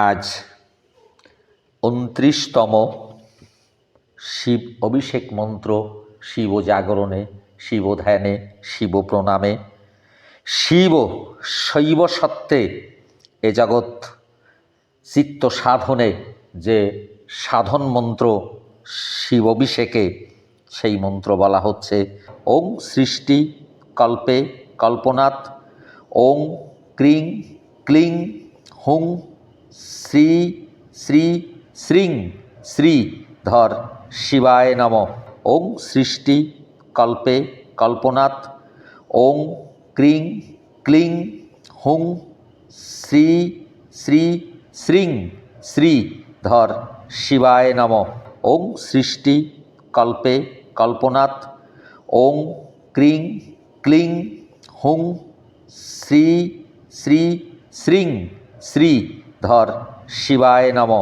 আজ উনত্রিশতম শিব অভিষেক মন্ত্র শিব জাগরণে, শিব ধ্যানে, শিব প্রণামে, শিব শৈব সত্ত্বে এ জগৎ চিত্ত সাধনে যে সাধন মন্ত্র শিব অভিষেকে, সেই মন্ত্র বলা হচ্ছে ওং সৃষ্টি কল্পে কল্পনাথ ওং ক্রিং ক্লিং হুং শ্রী শ্রী, শ্রীং, শ্রী, ধর, শিবায় নম, ওং সৃষ্টি, কল্পে, কল্পনাথ, ওং ক্রিং, ক্লিং, হুং, শ্রী শ্রী, শ্রীং, শ্রী, ধর, শিবায় নম, ওং সৃষ্টি, কল্পে, কল্পনাথ, ওং ক্রিং, ক্লিং, হুং, শ্রী শ্রী, শ্রীং, শ্রী ধর শিবায় নম।